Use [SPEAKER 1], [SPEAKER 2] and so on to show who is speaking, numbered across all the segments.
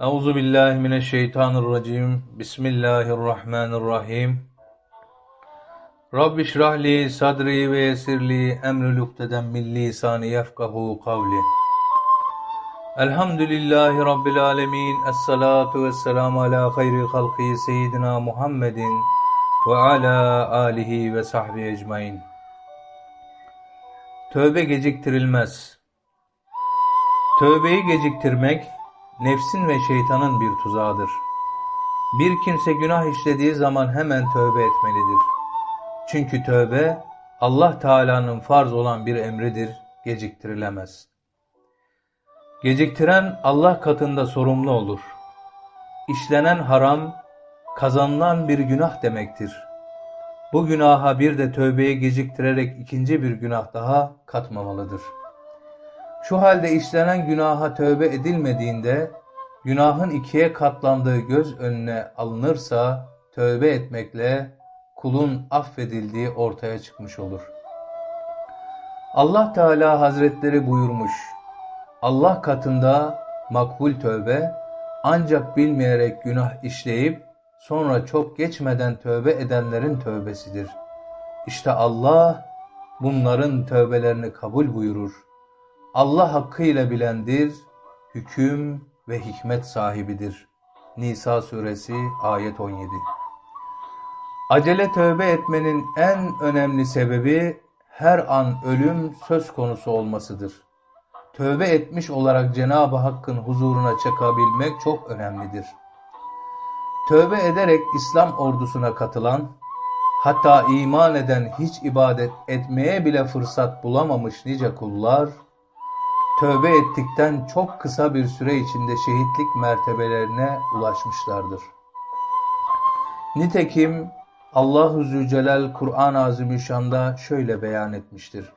[SPEAKER 1] Euzu billahi mineşşeytanirracim. Bismillahirrahmanirrahim. Rabbi şrahli sadri ve yessirli emri lukdeden min lisani yefkahu kavli. Elhamdülillahi Rabbil alemin. Esselatu vesselamu ala hayri halki seyyidina Muhammedin ve ala alihi ve sahbihi ecmain. Tövbe geciktirilmez. Tövbeyi geciktirmek nefsin ve şeytanın bir tuzağıdır. Bir kimse günah işlediği zaman hemen tövbe etmelidir. Çünkü tövbe Allah Teala'nın farz olan bir emridir, geciktirilemez. Geciktiren Allah katında sorumlu olur. İşlenen haram, kazanılan bir günah demektir. Bu günaha bir de tövbeyi geciktirerek ikinci bir günah daha katmamalıdır. Şu halde işlenen günaha tövbe edilmediğinde, günahın ikiye katlandığı göz önüne alınırsa, tövbe etmekle kulun affedildiği ortaya çıkmış olur. Allah Teala Hazretleri buyurmuş, Allah katında makbul tövbe, ancak bilmeyerek günah işleyip, sonra çok geçmeden tövbe edenlerin tövbesidir. İşte Allah, bunların tövbelerini kabul buyurur. Allah hakkıyla bilendir, hüküm ve hikmet sahibidir. Nisa suresi ayet 17 Acele tövbe etmenin en önemli sebebi her an ölüm söz konusu olmasıdır. Tövbe etmiş olarak Cenab-ı Hakk'ın huzuruna çıkabilmek çok önemlidir. Tövbe ederek İslam ordusuna katılan, hatta iman eden hiç ibadet etmeye bile fırsat bulamamış nice kullar, tövbe ettikten çok kısa bir süre içinde şehitlik mertebelerine ulaşmışlardır. Nitekim Allahu Zülcelal Kur'an-ı Azimüşşan'da şöyle beyan etmiştir.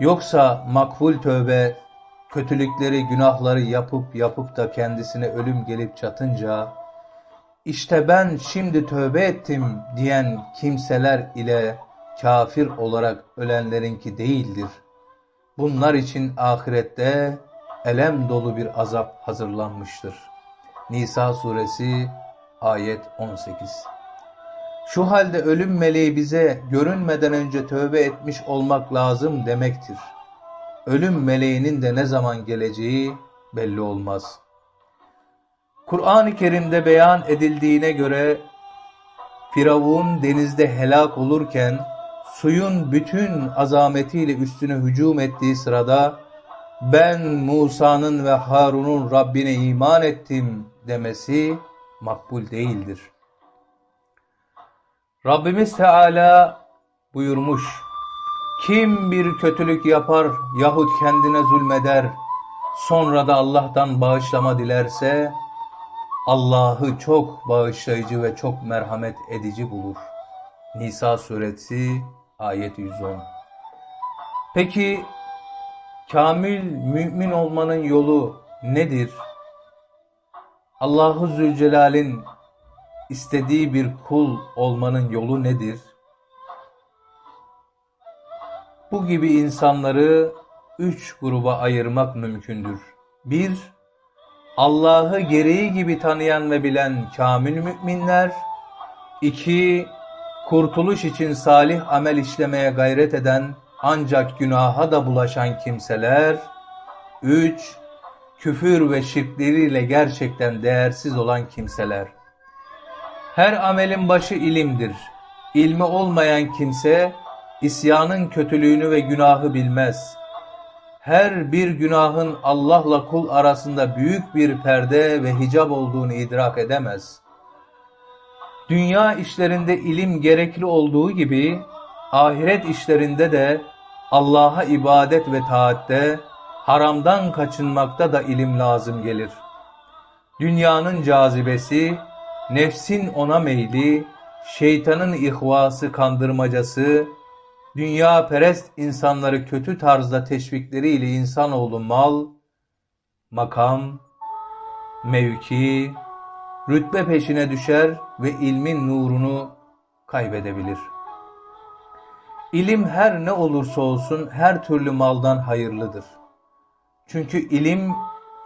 [SPEAKER 1] Yoksa makbul tövbe kötülükleri, günahları yapıp yapıp da kendisine ölüm gelip çatınca işte ben şimdi tövbe ettim diyen kimseler ile kafir olarak ölenlerinki değildir. Bunlar için ahirette elem dolu bir azap hazırlanmıştır. Nisa suresi ayet 18 Şu halde ölüm meleği bize görünmeden önce tövbe etmiş olmak lazım demektir. Ölüm meleğinin de ne zaman geleceği belli olmaz. Kur'an-ı Kerim'de beyan edildiğine göre Firavun denizde helak olurken suyun bütün azametiyle üstüne hücum ettiği sırada ben Musa'nın ve Harun'un Rabbine iman ettim demesi makbul değildir. Rabbimiz Teala buyurmuş, kim bir kötülük yapar yahut kendine zulmeder, sonra da Allah'tan bağışlama dilerse, Allah'ı çok bağışlayıcı ve çok merhamet edici bulur. Nisa suresi ayet 110. Peki kamil mümin olmanın yolu nedir? Allahu Zülcelal'in istediği bir kul olmanın yolu nedir? Bu gibi insanları üç gruba ayırmak mümkündür. Bir, Allah'ı gereği gibi tanıyan ve bilen kamil müminler. İki, kurtuluş için salih amel işlemeye gayret eden ancak günaha da bulaşan kimseler. Üç, küfür ve şirkleriyle gerçekten değersiz olan kimseler. Her amelin başı ilimdir. İlmi olmayan kimse isyanın kötülüğünü ve günahı bilmez. Her bir günahın Allah'la kul arasında büyük bir perde ve hicap olduğunu idrak edemez. Dünya işlerinde ilim gerekli olduğu gibi ahiret işlerinde de Allah'a ibadet ve taatte haramdan kaçınmakta da ilim lazım gelir. Dünyanın cazibesi, nefsin ona meyli, şeytanın ihvası kandırmacası, dünya perest insanları kötü tarzda teşvikleriyle insanoğlu mal, makam, mevki, rütbe peşine düşer ve ilmin nurunu kaybedebilir. İlim her ne olursa olsun her türlü maldan hayırlıdır. Çünkü ilim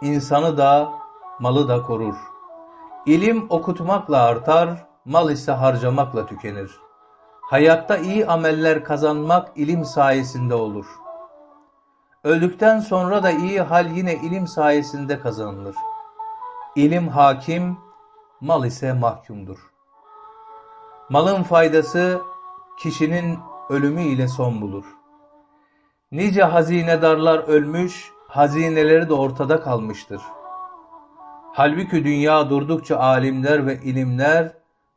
[SPEAKER 1] insanı da malı da korur. İlim okutmakla artar, mal ise harcamakla tükenir. Hayatta iyi ameller kazanmak ilim sayesinde olur. Öldükten sonra da iyi hal yine ilim sayesinde kazanılır. İlim hakim, mal ise mahkumdur. Malın faydası kişinin ölümü ile son bulur. Nice hazinedarlar ölmüş, hazineleri de ortada kalmıştır. Halbuki dünya durdukça alimler ve ilimler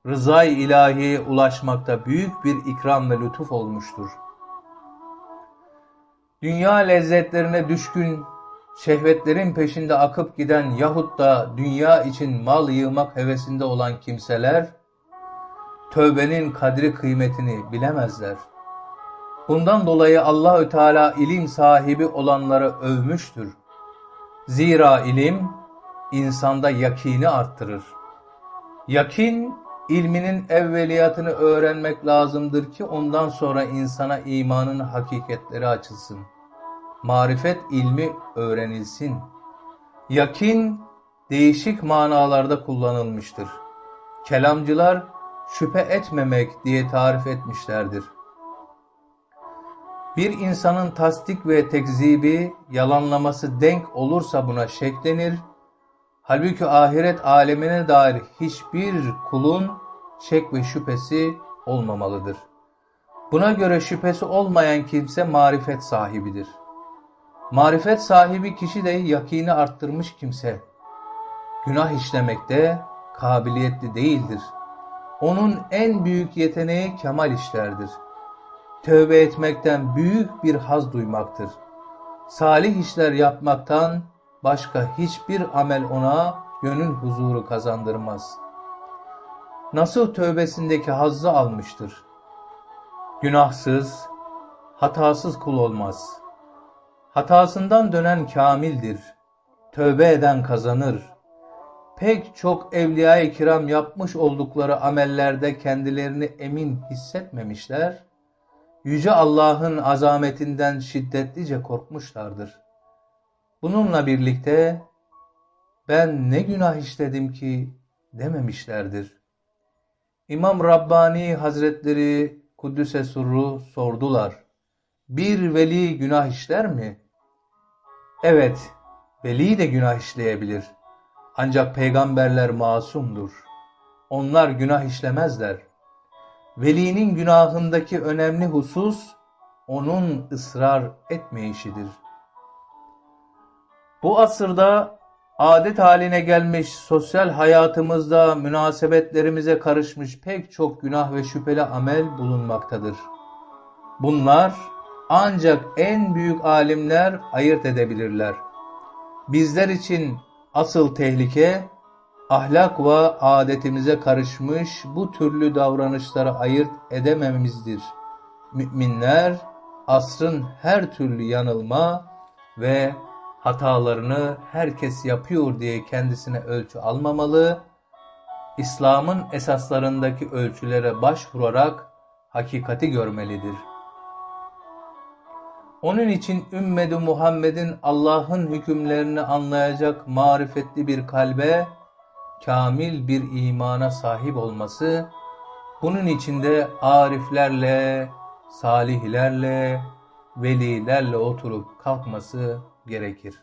[SPEAKER 1] rızay ilahiye ulaşmakta büyük bir ikram ve lütuf olmuştur. Dünya lezzetlerine düşkün, şehvetlerin peşinde akıp giden yahut da dünya için mal yığmak hevesinde olan kimseler, tövbenin kadri kıymetini bilemezler. Bundan dolayı Allahü Teala ilim sahibi olanları övmüştür. Zira ilim insanda yakini arttırır. Yakin ilminin evveliyatını öğrenmek lazımdır ki ondan sonra insana imanın hakikatleri açılsın. Marifet ilmi öğrenilsin. Yakin değişik manalarda kullanılmıştır. Kelamcılar şüphe etmemek diye tarif etmişlerdir. Bir insanın tasdik ve tekzibi, yalanlaması denk olursa buna şek denir. Halbuki ahiret alemine dair hiçbir kulun şek ve şüphesi olmamalıdır. Buna göre şüphesi olmayan kimse marifet sahibidir. Marifet sahibi kişi de yakini arttırmış kimse. Günah işlemekte kabiliyetli değildir. Onun en büyük yeteneği kemal işlerdir. Tövbe etmekten büyük bir haz duymaktır. Salih işler yapmaktan başka hiçbir amel ona gönül huzuru kazandırmaz. Nasıl tövbesindeki hazzı almıştır. Günahsız, hatasız kul olmaz. Hatasından dönen kamildir. Tövbe eden kazanır. Pek çok evliya-i kiram yapmış oldukları amellerde kendilerini emin hissetmemişler. Yüce Allah'ın azametinden şiddetlice korkmuşlardır. Bununla birlikte ben ne günah işledim ki dememişlerdir. İmam Rabbani Hazretleri Kuddüse Surru sordular. Bir veli günah işler mi? Evet, veli de günah işleyebilir. Ancak peygamberler masumdur. Onlar günah işlemezler. Velinin günahındaki önemli husus onun ısrar etmeyişidir. Bu asırda adet haline gelmiş sosyal hayatımızda münasebetlerimize karışmış pek çok günah ve şüpheli amel bulunmaktadır. Bunlar ancak en büyük alimler ayırt edebilirler. Bizler için asıl tehlike ahlak ve adetimize karışmış bu türlü davranışları ayırt edemememizdir. Müminler asrın her türlü yanılma ve hatalarını herkes yapıyor diye kendisine ölçü almamalı, İslam'ın esaslarındaki ölçülere başvurarak hakikati görmelidir. Onun için ümmeti Muhammed'in Allah'ın hükümlerini anlayacak marifetli bir kalbe, kamil bir imana sahip olması, bunun içinde ariflerle, salihlerle, velilerle oturup kalkması gerekir.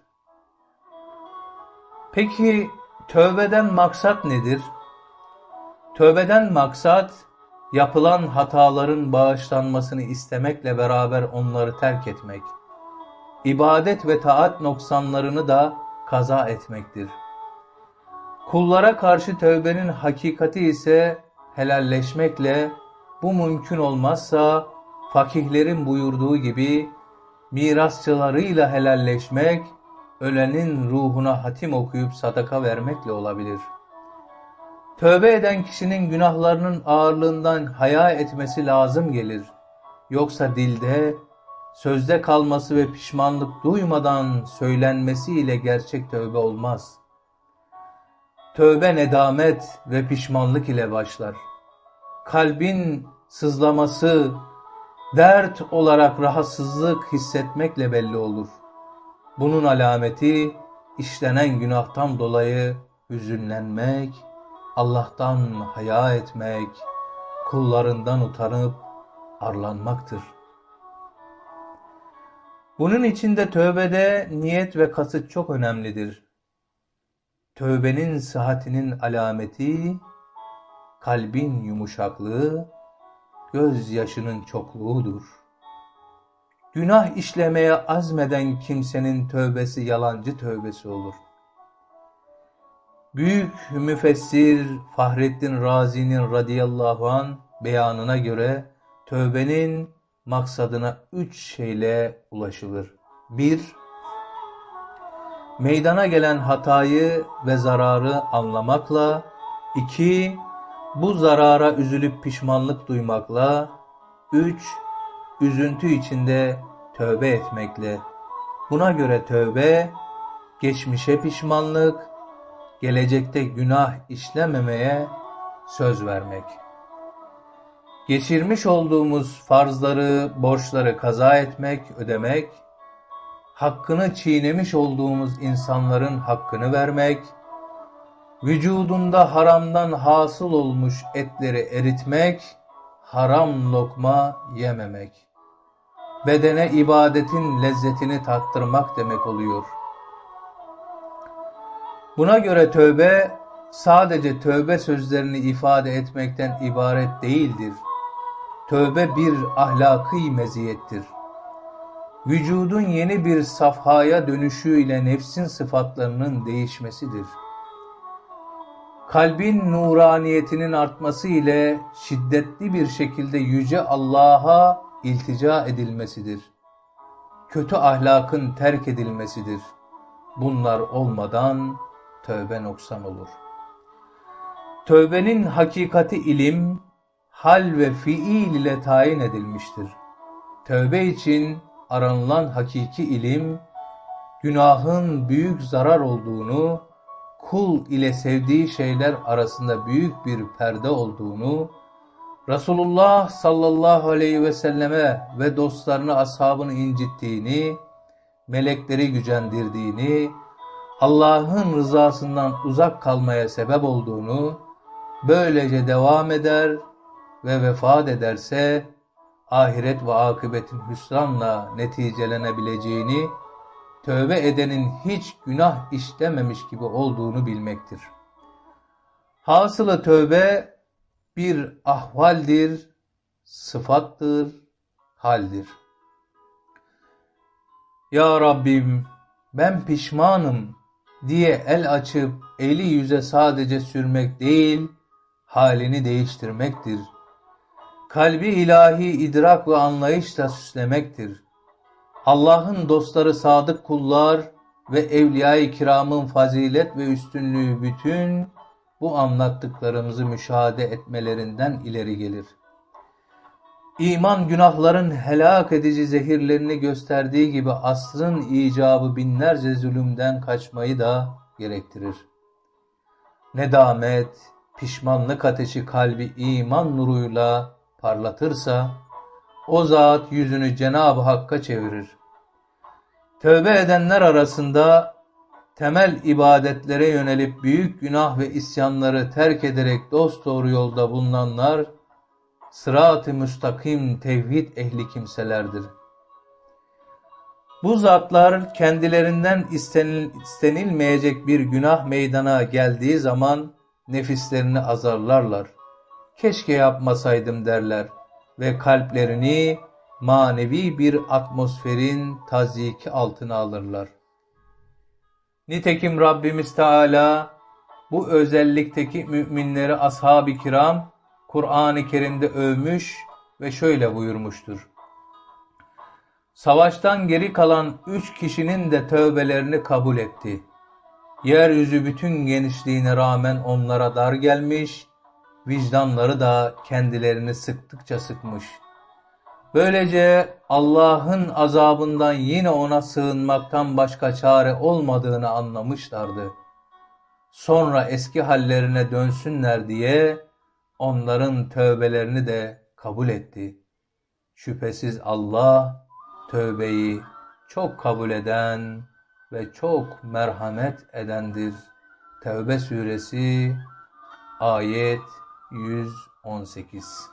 [SPEAKER 1] Peki tövbeden maksat nedir? Tövbeden maksat yapılan hataların bağışlanmasını istemekle beraber onları terk etmek. İbadet ve taat noksanlarını da kaza etmektir. Kullara karşı tövbenin hakikati ise helalleşmekle bu mümkün olmazsa fakihlerin buyurduğu gibi mirasçılarıyla helalleşmek, ölenin ruhuna hatim okuyup sadaka vermekle olabilir. Tövbe eden kişinin günahlarının ağırlığından haya etmesi lazım gelir. Yoksa dilde, sözde kalması ve pişmanlık duymadan söylenmesiyle gerçek tövbe olmaz. Tövbe nedamet ve pişmanlık ile başlar. Kalbin sızlaması, dert olarak rahatsızlık hissetmekle belli olur. Bunun alameti işlenen günahtan dolayı hüzünlenmek, Allah'tan haya etmek, kullarından utanıp arlanmaktır. Bunun içinde tövbede niyet ve kasıt çok önemlidir. Tövbenin sıhhatinin alameti, kalbin yumuşaklığı, gözyaşının çokluğudur. Günah işlemeye azmeden kimsenin tövbesi yalancı tövbesi olur. Büyük müfessir Fahrettin Razi'nin radıyallahu an beyanına göre tövbenin maksadına üç şeyle ulaşılır. 1. Meydana gelen hatayı ve zararı anlamakla. 2. Bu zarara üzülüp pişmanlık duymakla. 3. Üzüntü içinde tövbe etmekle. Buna göre tövbe, geçmişe pişmanlık, gelecekte günah işlememeye söz vermek. Geçirmiş olduğumuz farzları, borçları kaza etmek, ödemek, hakkını çiğnemiş olduğumuz insanların hakkını vermek, vücudunda haramdan hasıl olmuş etleri eritmek, haram lokma yememek. Bedene ibadetin lezzetini tattırmak demek oluyor. Buna göre tövbe sadece tövbe sözlerini ifade etmekten ibaret değildir. Tövbe bir ahlaki meziyettir. Vücudun yeni bir safhaya dönüşüyle nefsin sıfatlarının değişmesidir. Kalbin nuraniyetinin artması ile şiddetli bir şekilde yüce Allah'a iltica edilmesidir. Kötü ahlakın terk edilmesidir. Bunlar olmadan tövbe noksan olur. Tövbenin hakikati ilim, hal ve fiil ile tayin edilmiştir. Tövbe için aranılan hakiki ilim, günahın büyük zarar olduğunu, kul ile sevdiği şeyler arasında büyük bir perde olduğunu, Resulullah sallallahu aleyhi ve selleme ve dostlarını ashabını incittiğini, melekleri gücendirdiğini, Allah'ın rızasından uzak kalmaya sebep olduğunu, böylece devam eder ve vefat ederse ahiret ve akıbetin hüsranla neticelenebileceğini, tövbe edenin hiç günah işlememiş gibi olduğunu bilmektir. Hasılı tövbe bir ahvaldir, sıfattır, haldir. Ya Rabbim ben pişmanım diye el açıp eli yüze sadece sürmek değil, halini değiştirmektir. Kalbi ilahi idrak ve anlayışla süslemektir. Allah'ın dostları sadık kullar ve evliya-i kiramın fazilet ve üstünlüğü bütün bu anlattıklarımızı müşahede etmelerinden ileri gelir. İman günahların helak edici zehirlerini gösterdiği gibi asrın icabı binlerce zulümden kaçmayı da gerektirir. Nedamet, pişmanlık ateşi kalbi iman nuruyla parlatırsa, o zat yüzünü Cenab-ı Hakk'a çevirir. Tövbe edenler arasında temel ibadetlere yönelip büyük günah ve isyanları terk ederek dost doğru yolda bulunanlar, sırat-ı müstakim tevhid ehli kimselerdir. Bu zatlar kendilerinden istenilmeyecek bir günah meydana geldiği zaman nefislerini azarlarlar. Keşke yapmasaydım derler ve kalplerini manevi bir atmosferin tazyiki altına alırlar. Nitekim Rabbimiz Teala bu özellikteki müminleri ashab-ı kiram Kur'an-ı Kerim'de övmüş ve şöyle buyurmuştur. Savaştan geri kalan üç kişinin de tövbelerini kabul etti. Yeryüzü bütün genişliğine rağmen onlara dar gelmiş, vicdanları da kendilerini sıktıkça sıkmış. Böylece Allah'ın azabından yine ona sığınmaktan başka çare olmadığını anlamışlardı. Sonra eski hallerine dönsünler diye onların tövbelerini de kabul etti. Şüphesiz Allah tövbeyi çok kabul eden ve çok merhamet edendir. Tevbe suresi ayet 118